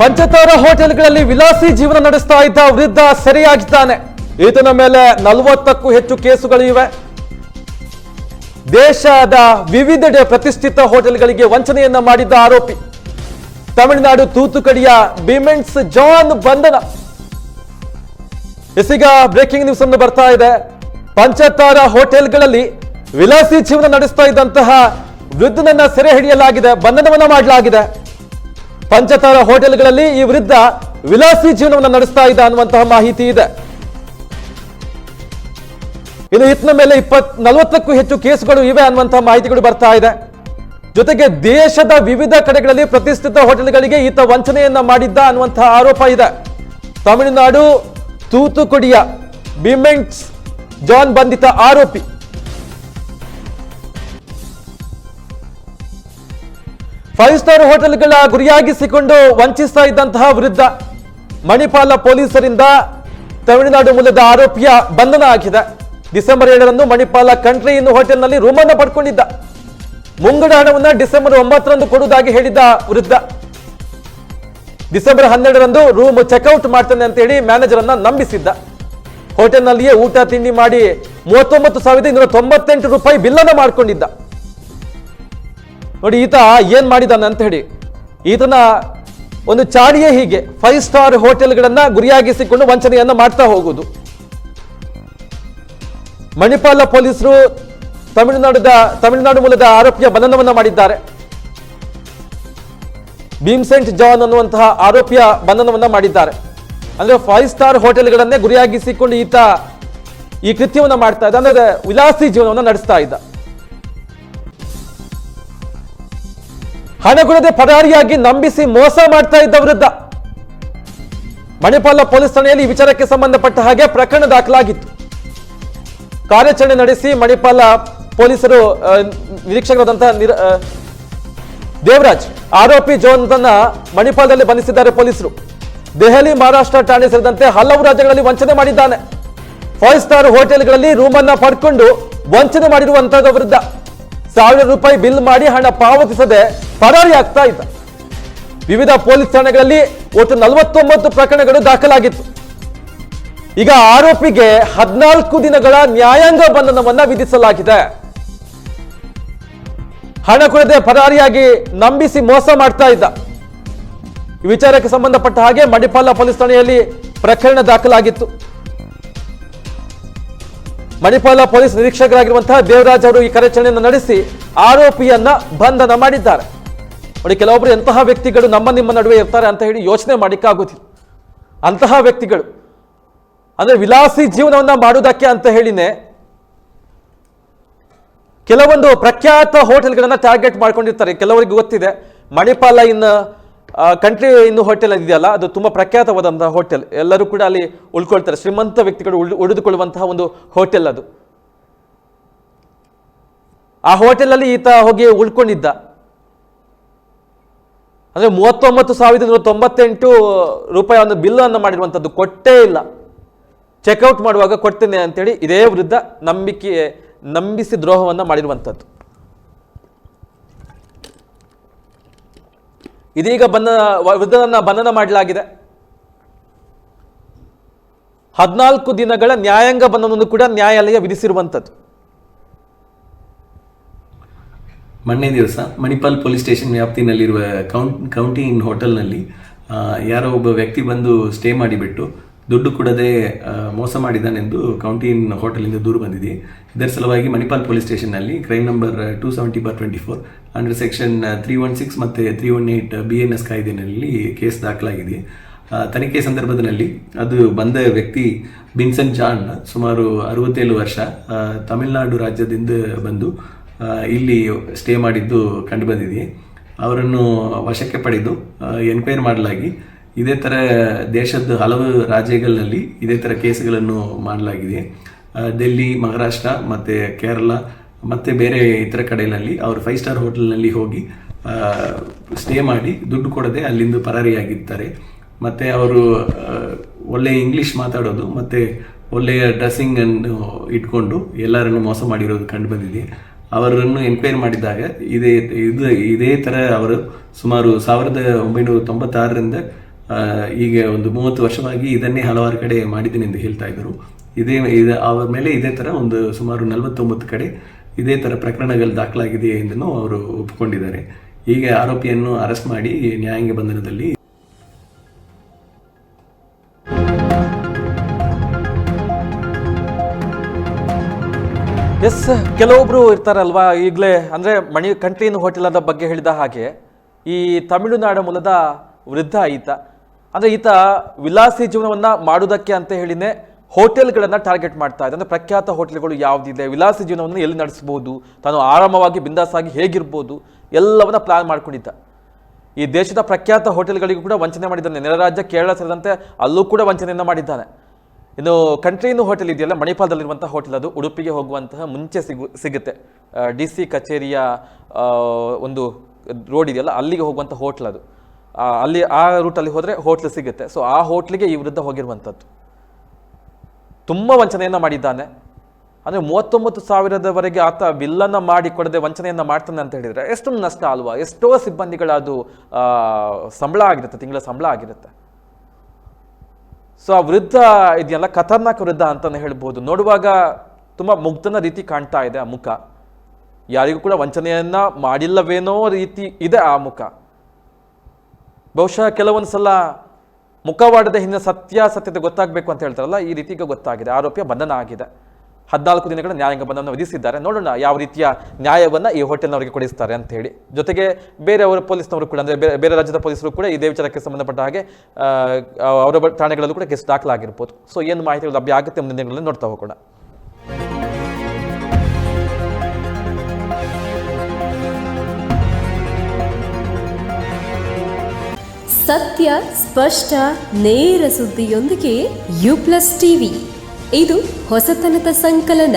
ಪಂಚತಾರ ಹೋಟೆಲ್ಗಳಲ್ಲಿ ವಿಲಾಸಿ ಜೀವನ ನಡೆಸ್ತಾ ಇದ್ದ ವೃದ್ಧ ಸೆರೆಯಾಗಿದ್ದಾನೆ. ಈತನ ಮೇಲೆ ನಲವತ್ತಕ್ಕೂ ಹೆಚ್ಚು ಕೇಸುಗಳು ಇವೆ ದೇಶದ ವಿವಿಧೆಡೆ ಪ್ರತಿಷ್ಠಿತ ಹೋಟೆಲ್ಗಳಿಗೆ ವಂಚನೆಯನ್ನ ಮಾಡಿದ್ದ ಆರೋಪಿ. ತಮಿಳುನಾಡು ತೂತುಕಡಿಯ ಬಿಮೆಂಟ್ಸ್ ಜಾನ್ ಬಂಧನ. ಎಸೀಗ ಬ್ರೇಕಿಂಗ್ ನ್ಯೂಸ್ ಅನ್ನು ಬರ್ತಾ ಇದೆ. ಪಂಚತಾರ ಹೋಟೆಲ್ಗಳಲ್ಲಿ ವಿಲಾಸಿ ಜೀವನ ನಡೆಸ್ತಾ ಇದ್ದಂತಹ ವೃದ್ಧನನ್ನ ಸೆರೆ ಹಿಡಿಯಲಾಗಿದೆ, ಬಂಧನವನ್ನ ಮಾಡಲಾಗಿದೆ. ಪಂಚತಾರ ಹೋಟೆಲ್ಗಳಲ್ಲಿ ಈ ವೃದ್ಧ ವಿಲಾಸಿ ಜೀವನವನ್ನು ನಡೆಸ್ತಾ ಇದ್ದ ಅನ್ನುವಂತಹ ಮಾಹಿತಿ ಇದೆ. ಇನ್ನು ಇತ್ನ ಮೇಲೆ ಇಪ್ಪತ್ ನಲವತ್ತಕ್ಕೂ ಹೆಚ್ಚು ಕೇಸುಗಳು ಇವೆ ಅನ್ನುವಂತಹ ಮಾಹಿತಿಗಳು ಬರ್ತಾ ಇದೆ. ಜೊತೆಗೆ ದೇಶದ ವಿವಿಧ ಕಡೆಗಳಲ್ಲಿ ಪ್ರತಿಷ್ಠಿತ ಹೋಟೆಲ್ಗಳಿಗೆ ಈತ ವಂಚನೆಯನ್ನ ಮಾಡಿದ್ದ ಅನ್ನುವಂತಹ ಆರೋಪ ಇದೆ. ತಮಿಳುನಾಡು ತೂತುಕುಡಿಯ ಬಿಮೆಂಟ್ಸ್ ಜಾನ್ ಬಂಧಿತ ಆರೋಪಿ ಫೈವ್ ಸ್ಟಾರ್ ಹೋಟೆಲ್ಗಳ ಗುರಿಯಾಗಿಸಿಕೊಂಡು ವಂಚಿಸ್ತಾ ಇದ್ದಂತಹ ವಿರುದ್ಧ ಮಣಿಪಾಲ ಪೊಲೀಸರಿಂದ ತಮಿಳುನಾಡು ಮೂಲದ ಆರೋಪಿಯ ಬಂಧನ ಆಗಿದೆ. ಡಿಸೆಂಬರ್ ಏಳರಂದು ಮಣಿಪಾಲ ಕಂಟ್ರಿ ಇನ್ನು ಹೋಟೆಲ್ನಲ್ಲಿ ರೂಮನ್ನು ಪಡ್ಕೊಂಡಿದ್ದ. ಮುಂಗಡ ಹಣವನ್ನು ಡಿಸೆಂಬರ್ ಒಂಬತ್ತರಂದು ಕೊಡುವುದಾಗಿ ಹೇಳಿದ್ದ ವೃದ್ಧ ಡಿಸೆಂಬರ್ ಹನ್ನೆರಡರಂದು ರೂಮ್ ಚೆಕ್ಔಟ್ ಮಾಡ್ತಾನೆ ಅಂತ ಹೇಳಿ ಮ್ಯಾನೇಜರ್ ಅನ್ನ ನಂಬಿಸಿದ್ದ. ಹೋಟೆಲ್ನಲ್ಲಿಯೇ ಊಟ, ತಿಂಡಿ ಮಾಡಿ ಮೂವತ್ತೊಂಬತ್ತು ಸಾವಿರದ ಇನ್ನೂರ ತೊಂಬತ್ತೆಂಟು ರೂಪಾಯಿ ಬಿಲ್ಲನ್ನು ಮಾಡ್ಕೊಂಡಿದ್ದ. ನೋಡಿ, ಈತ ಏನ್ ಮಾಡಿದಾನೆ ಅಂತ ಹೇಳಿ. ಈತನ ಒಂದು ಚಾಡಿಯೇ ಹೀಗೆ ಫೈವ್ ಸ್ಟಾರ್ ಹೋಟೆಲ್ಗಳನ್ನ ಗುರಿಯಾಗಿಸಿಕೊಂಡು ವಂಚನೆಯನ್ನ ಮಾಡ್ತಾ ಹೋಗುವುದು. ಮಣಿಪಾಲ ಪೊಲೀಸರು ತಮಿಳುನಾಡಿದ, ತಮಿಳುನಾಡು ಮೂಲದ ಆರೋಪಿಯ ಬಂಧನವನ್ನು ಮಾಡಿದ್ದಾರೆ. ಭೀಮ್ಸೆಂಟ್ ಜಾನ್ ಅನ್ನುವಂತಹ ಆರೋಪಿಯ ಬಂಧನವನ್ನು ಮಾಡಿದ್ದಾರೆ. ಅಂದ್ರೆ ಫೈವ್ ಸ್ಟಾರ್ ಹೋಟೆಲ್ಗಳನ್ನೇ ಗುರಿಯಾಗಿಸಿಕೊಂಡು ಈತ ಈ ಕೃತ್ಯವನ್ನು ಮಾಡ್ತಾ ಇದ್ದ. ಅಂದ್ರೆ ವಿಲಾಸಿ ಜೀವನವನ್ನು ನಡೆಸ್ತಾ ಇದ್ದ. ಹಣ ಪದಾರಿಯಾಗಿ ನಂಬಿಸಿ ಮೋಸ ಮಾಡ್ತಾ ಇದ್ದ ವಿರುದ್ಧ ಮಣಿಪಾಲ ಪೊಲೀಸ್ ಠಾಣೆಯಲ್ಲಿ ಈ ವಿಚಾರಕ್ಕೆ ಸಂಬಂಧಪಟ್ಟ ಹಾಗೆ ಪ್ರಕರಣ ದಾಖಲಾಗಿತ್ತು. ಕಾರ್ಯಾಚರಣೆ ನಡೆಸಿ ಮಣಿಪಾಲ ಪೊಲೀಸರು ನಿರೀಕ್ಷಕರಾದಂತಹ ನಿರ- ದೇವರಾಜ್, ಆರೋಪಿ ಜೋನ್ತನ್ನ ಮಣಿಪಾಲದಲ್ಲಿ ಬಂಧಿಸಿದ್ದಾರೆ ಪೊಲೀಸರು. ದೆಹಲಿ, ಮಹಾರಾಷ್ಟ್ರ ಠಾಣೆ ಸೇರಿದಂತೆ ಹಲವು ರಾಜ್ಯಗಳಲ್ಲಿ ವಂಚನೆ ಮಾಡಿದ್ದಾನೆ. ಫೈವ್ ಸ್ಟಾರ್ ಹೋಟೆಲ್ಗಳಲ್ಲಿ ರೂಮ್ ಅನ್ನ ಪಡ್ಕೊಂಡು ವಂಚನೆ ಮಾಡಿರುವಂತಹದ ವಿರುದ್ಧ ಸಾವಿರ ರೂಪಾಯಿ ಬಿಲ್ ಮಾಡಿ ಹಣ ಪಾವತಿಸದೆ ಪರಾರಿ ಆಗ್ತಾ ಇದ್ದ ವಿವಿಧ ಪೊಲೀಸ್ ಠಾಣೆಗಳಲ್ಲಿ ಒಟ್ಟು ನಲವತ್ತೊಂಬತ್ತು ಪ್ರಕರಣಗಳು ದಾಖಲಾಗಿತ್ತು. ಈಗ ಆರೋಪಿಗೆ ಹದಿನಾಲ್ಕು ದಿನಗಳ ನ್ಯಾಯಾಂಗ ಬಂಧನವನ್ನ ವಿಧಿಸಲಾಗಿದೆ. ಹಣ ಕೊಡದೆ ಪರಾರಿಯಾಗಿ ನಂಬಿಸಿ ಮೋಸ ಮಾಡ್ತಾ ಇದ್ದ. ವಿಚಾರಕ್ಕೆ ಸಂಬಂಧಪಟ್ಟ ಹಾಗೆ ಮಣಿಪಾಲ ಪೊಲೀಸ್ ಠಾಣೆಯಲ್ಲಿ ಪ್ರಕರಣ ದಾಖಲಾಗಿತ್ತು. ಮಣಿಪಾಲ ಪೊಲೀಸ್ ನಿರೀಕ್ಷಕರಾಗಿರುವಂತಹ ದೇವರಾಜ್ ಅವರು ಈ ಕಾರ್ಯಾಚರಣೆಯನ್ನು ನಡೆಸಿ ಆರೋಪಿಯನ್ನ ಬಂಧನ ಮಾಡಿದ್ದಾರೆ. ನೋಡಿ ಕೆಲವೊಬ್ಬರು ಎಂತಹ ವ್ಯಕ್ತಿಗಳು ನಮ್ಮ ನಿಮ್ಮ ನಡುವೆ ಇರ್ತಾರೆ ಅಂತ ಹೇಳಿ ಯೋಚನೆ ಮಾಡಿಕ್ಕಾಗೋದಿಲ್ಲ. ಅಂತಹ ವ್ಯಕ್ತಿಗಳು. ಅಂದರೆ ವಿಲಾಸಿ ಜೀವನವನ್ನು ಮಾಡುವುದಕ್ಕೆ ಅಂತ ಹೇಳಿನೇ, ಕೆಲವೊಂದು ಪ್ರಖ್ಯಾತ ಹೋಟೆಲ್ಗಳನ್ನು ಟಾರ್ಗೆಟ್ ಮಾಡ್ಕೊಂಡಿರ್ತಾರೆ. ಕೆಲವರಿಗೆ ಗೊತ್ತಿದೆ, Manipal in Country Inn hotel ಇದೆಯಲ್ಲ, ಅದು ತುಂಬ ಪ್ರಖ್ಯಾತವಾದಂತಹ ಹೋಟೆಲ್. ಎಲ್ಲರೂ ಕೂಡ ಅಲ್ಲಿ ಉಳ್ಕೊಳ್ತಾರೆ. ಶ್ರೀಮಂತ ವ್ಯಕ್ತಿಗಳು ಉಳ್- ಉಳಿದುಕೊಳ್ಳುವಂತಹ ಒಂದು ಹೋಟೆಲ್ ಅದು. ಆ ಹೋಟೆಲಲ್ಲಿ ಈತ ಹೋಗಿ ಉಳ್ಕೊಂಡಿದ್ದ. ಅಂದ್ರೆ ಮೂವತ್ತೊಂಬತ್ತು ಸಾವಿರದ ನೂರ ತೊಂಬತ್ತೆಂಟು ರೂಪಾಯಿ ಒಂದು ಬಿಲ್ಲನ್ನು ಮಾಡಿರುವಂಥದ್ದು ಕೊಟ್ಟೇ ಇಲ್ಲ. ಚೆಕ್ಔಟ್ ಮಾಡುವಾಗ ಕೊಡ್ತೇನೆ ಅಂತೇಳಿ ಇದೇ ವಿರುದ್ಧ ನಂಬಿಕೆ, ನಂಬಿಸಿ ದ್ರೋಹವನ್ನು ಮಾಡಿರುವಂಥದ್ದು ಇದೀಗ ಬಂದ ವೃದ್ಧನನ್ನು ಬಂಧನ ಮಾಡಲಾಗಿದೆ. ಹದಿನಾಲ್ಕು ದಿನಗಳ ನ್ಯಾಯಾಂಗ ಬಂಧನವನ್ನು ಕೂಡ ನ್ಯಾಯಾಲಯ ವಿಧಿಸಿರುವಂಥದ್ದು ಮೊನ್ನೆ ದಿವಸ ಮಣಿಪಾಲ್ ಪೊಲೀಸ್ ಸ್ಟೇಷನ್ ವ್ಯಾಪ್ತಿನಲ್ಲಿರುವ ಕೌಂಟ್ ಕೌಂಟಿ ಇನ್ ಹೋಟೆಲ್ನಲ್ಲಿ ಯಾರೋ ಒಬ್ಬ ವ್ಯಕ್ತಿ ಬಂದು ಸ್ಟೇ ಮಾಡಿಬಿಟ್ಟು ದುಡ್ಡು ಕೊಡದೆ ಮೋಸ ಮಾಡಿದ್ದಾನೆಂದು ಕೌಂಟಿ ಇನ್ ಹೋಟೆಲಿಂದ ದೂರು ಬಂದಿದೆ. ಇದರ ಸಲುವಾಗಿ Manipal police ಸ್ಟೇಷನ್ನಲ್ಲಿ crime number two seventy bar twenty four under section three one six ಮತ್ತು three one eight B N S ಕಾಯ್ದೆನಲ್ಲಿ case ದಾಖಲಾಗಿದೆ. ತನಿಖೆ ಸಂದರ್ಭದಲ್ಲಿ ಅದು ಬಂದ ವ್ಯಕ್ತಿ ಬಿನ್ಸನ್ ಜಾನ್ ಸುಮಾರು ಅರವತ್ತೇಳು ವರ್ಷ ತಮಿಳುನಾಡು ರಾಜ್ಯದಿಂದ ಬಂದು ಇಲ್ಲಿ ಸ್ಟೇ ಮಾಡಿದ್ದು ಕಂಡುಬಂದಿದೆ ಅವರನ್ನು ವಶಕ್ಕೆ ಪಡೆದು ಎನ್ಕ್ವೈರಿ ಮಾಡಲಾಗಿ. ಇದೇ ಥರ ದೇಶದ ಹಲವು ರಾಜ್ಯಗಳಲ್ಲಿ ಇದೇ ಥರ ಕೇಸ್ಗಳನ್ನು ಮಾಡಲಾಗಿದೆ. ಡೆಲ್ಲಿ ಮಹಾರಾಷ್ಟ್ರ, ಮತ್ತು ಕೇರಳ, ಮತ್ತು ಬೇರೆ ಇತರ ಕಡೆಗಳಲ್ಲಿ ಅವರು ಫೈವ್ ಸ್ಟಾರ್ ಹೋಟೆಲ್ನಲ್ಲಿ ಹೋಗಿ ಸ್ಟೇ ಮಾಡಿ ದುಡ್ಡು ಕೊಡದೆ ಅಲ್ಲಿಂದ ಪರಾರಿಯಾಗಿರ್ತಾರೆ ಮತ್ತು ಅವರು ಒಳ್ಳೆಯ ಇಂಗ್ಲೀಷ್ ಮಾತಾಡೋದು, ಮತ್ತು ಒಳ್ಳೆಯ ಡ್ರೆಸ್ಸಿಂಗ್ ಅನ್ನು ಇಟ್ಕೊಂಡು ಎಲ್ಲರನ್ನು ಮೋಸ ಮಾಡಿರೋದು ಕಂಡು ಬಂದಿದೆ. ಅವರನ್ನು ಎನ್ಕ್ವೈರಿ ಮಾಡಿದಾಗ ಇದೇ, ಇದು, ಇದೇ ಥರ ಅವರು ಸುಮಾರು ಸಾವಿರದ ಒಂಬೈನೂರ ತೊಂಬತ್ತಾರರಿಂದ ಈಗ ಒಂದು ಮೂವತ್ತು ವರ್ಷವಾಗಿ ಇದನ್ನೇ ಹಲವಾರು ಕಡೆ ಮಾಡಿದ್ದೀನಿ ಎಂದು ಹೇಳ್ತಾ ಇದ್ದರು. ಇದೇ, ಇದು, ಅವರ ಮೇಲೆ ಇದೇ ಥರ ಒಂದು ಸುಮಾರು ನಲವತ್ತೊಂಬತ್ತು ಕಡೆ ಇದೇ ಥರ ಪ್ರಕರಣಗಳು ದಾಖಲಾಗಿದೆ ಎಂದು ಅವರು ಒಪ್ಪಿಕೊಂಡಿದ್ದಾರೆ. ಹೀಗೆ ಆರೋಪಿಯನ್ನು ಅರೆಸ್ಟ್ ಮಾಡಿ ನ್ಯಾಯಾಂಗ ಬಂಧನದಲ್ಲಿ ಎಸ್ ಕೆಲವೊಬ್ರು ಇರ್ತಾರಲ್ವಾ, ಈಗಲೇ, ಅಂದ್ರೆ ಮಣಿ, ಕಂಟ್ರೀನ್ ಹೋಟೆಲ್ ಬಗ್ಗೆ ಹೇಳಿದ ಹಾಗೆ, ಈ ತಮಿಳುನಾಡು ಮೂಲದ ವೃದ್ಧ ಈತ, ಅಂದ್ರೆ ಈತ ವಿಲಾಸಿ ಜೀವನವನ್ನ ಮಾಡುವುದಕ್ಕೆ ಅಂತ ಹೇಳಿನೇ ಹೋಟೆಲ್ಗಳನ್ನು ಟಾರ್ಗೆಟ್ ಮಾಡ್ತಾ ಇದೆ ಅಂದ್ರೆ ಪ್ರಖ್ಯಾತ ಹೋಟೆಲ್ಗಳು ಯಾವುದಿದೆ, ವಿಲಾಸಿ ಜೀವನವನ್ನು ಎಲ್ಲಿ ನಡೆಸಬಹುದು ತಾನು ಆರಾಮವಾಗಿ ಬಿಂದಾಸಾಗಿ ಹೇಗಿರ್ಬೋದು, ಎಲ್ಲವನ್ನ ಪ್ಲಾನ್ ಮಾಡ್ಕೊಂಡಿದ್ದ. ಈ ದೇಶದ ಪ್ರಖ್ಯಾತ ಹೋಟೆಲ್ಗಳಿಗೂ ಕೂಡ ವಂಚನೆ ಮಾಡಿದ್ದಾನೆ. ನೆರೆ ರಾಜ್ಯ ಕೇರಳ ಸೇರಿದಂತೆ ಅಲ್ಲೂ ಕೂಡ ವಂಚನೆಯನ್ನು ಮಾಡಿದ್ದಾನೆ. ಇನ್ನು ಕಂಟ್ರಿನು ಹೋಟೆಲ್ ಇದೆಯಲ್ಲ? ಮಣಿಪಾಲದಲ್ಲಿರುವಂತಹ ಹೋಟೆಲ್ ಅದು. ಉಡುಪಿಗೆ ಹೋಗುವಂತಹ ಮುಂಚೆ ಸಿಗು, ಸಿಗುತ್ತೆ. ಡಿ ಸಿ ಕಚೇರಿಯ ಒಂದು ರೋಡ್ ಇದೆಯಲ್ಲ, ಅಲ್ಲಿಗೆ ಹೋಗುವಂಥ ಹೋಟ್ಲ್ ಅದು. ಅಲ್ಲಿ ಆ ರೂಟಲ್ಲಿ ಹೋದರೆ ಹೋಟ್ಲ್ ಸಿಗುತ್ತೆ. ಸೊ ಆ ಹೋಟ್ಲಿಗೆ ಈ ವಿರುದ್ಧ ಹೋಗಿರುವಂಥದ್ದು ತುಂಬ ವಂಚನೆಯನ್ನು ಮಾಡಿದ್ದಾನೆ. ಅಂದರೆ ಮೂವತ್ತೊಂಬತ್ತು ಸಾವಿರದವರೆಗೆ ಆತ ಬಿಲ್ಲನ್ನು ಮಾಡಿ ಕೊಡದೆ ವಂಚನೆಯನ್ನು ಮಾಡ್ತಾನೆ ಅಂತ ಹೇಳಿದರೆ ಎಷ್ಟು ನಷ್ಟ ಅಲ್ವಾ? ಎಷ್ಟೋ ಸಿಬ್ಬಂದಿಗಳ ಅದು ಸಂಬಳ ಆಗಿರುತ್ತೆ, ತಿಂಗಳ ಸಂಬಳ ಆಗಿರುತ್ತೆ. ಸೊ ಆ ವೃದ್ಧ ಇದೆಯಲ್ಲ ಖತರ್ನಾಕ್ ವೃದ್ಧ ಅಂತಲೇ ಹೇಳ್ಬೋದು. ನೋಡುವಾಗ ತುಂಬ ಮುಗ್ಧನ ರೀತಿ ಕಾಣ್ತಾ ಇದೆ ಆ ಮುಖ. ಯಾರಿಗೂ ಕೂಡ ವಂಚನೆಯನ್ನ ಮಾಡಿಲ್ಲವೇನೋ ರೀತಿ ಇದೆ ಆ ಮುಖ. ಬಹುಶಃ ಕೆಲವೊಂದು ಸಲ ಮುಖವಾಡದ ಹಿಂದೆ ಸತ್ಯಾಸತ್ಯತೆ ಗೊತ್ತಾಗಬೇಕು ಅಂತ ಹೇಳ್ತಾರಲ್ಲ, ಈ ರೀತಿಗೆ ಗೊತ್ತಾಗಿದೆ. ಆರೋಪಿಯ ಬಂಧನ ಆಗಿದೆ. ಹದಿನಾಲ್ಕು ದಿನಗಳ ನ್ಯಾಯಾಂಗ ಬಂಧನ ವಿಧಿಸಿದ್ದಾರೆ. ನೋಡೋಣ ಯಾವ ರೀತಿಯ ನ್ಯಾಯವನ್ನು ಈ ಹೋಟೆಲ್ನವರಿಗೆ ಕೊಡಿಸ್ತಾರೆ ಅಂತ ಹೇಳಿ. ಜೊತೆಗೆ ಬೇರೆಯವರ ಪೊಲೀಸ್ನವರು ಕೂಡ, ಅಂದರೆ ಬೇರೆ ಬೇರೆ ರಾಜ್ಯದ ಪೊಲೀಸರು ಕೂಡ ಇದೇ ವಿಚಾರಕ್ಕೆ ಸಂಬಂಧಪಟ್ಟ ಹಾಗೆ ಅವರ ಠಾಣೆಗಳಲ್ಲೂ ಕೂಡ ಕೇಸ್ ದಾಖಲಾಗಿರ್ಬೋದು. ಸೊ ಏನು ಮಾಹಿತಿಗಳು ಲಭ್ಯ ಆಗುತ್ತೆ ಮುಂದಿನ ದಿನಗಳಲ್ಲಿ ನೋಡ್ತಾ ಹೋಗೋಣ. ಸತ್ಯ, ಸ್ಪಷ್ಟ, ನೇರ ಸುದ್ದಿಯೊಂದಿಗೆ ಯು ಪ್ಲಸ್ ಟಿವಿ. ಇದು ಹೊಸತನದ ಸಂಕಲನ.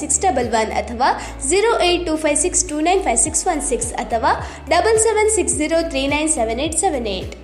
six double one ಅಥವಾ zero eight two five six two nine five six one six ಅಥವಾ double seven six zero three nine seven eight seven eight